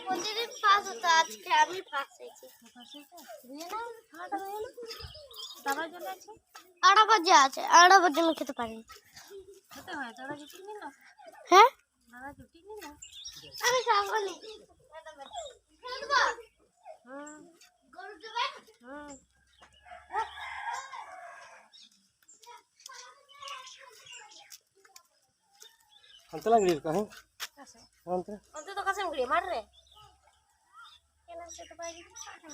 প্রতিদিন পাস হতো আজকে আমি ফার্স্ট হয়েছি। আড়া বাজে আছে আড়া বাজে আমি খেতে পারিনি খেতে হয় হ্যাঁ? আমি খাব নি ơi chọn thằng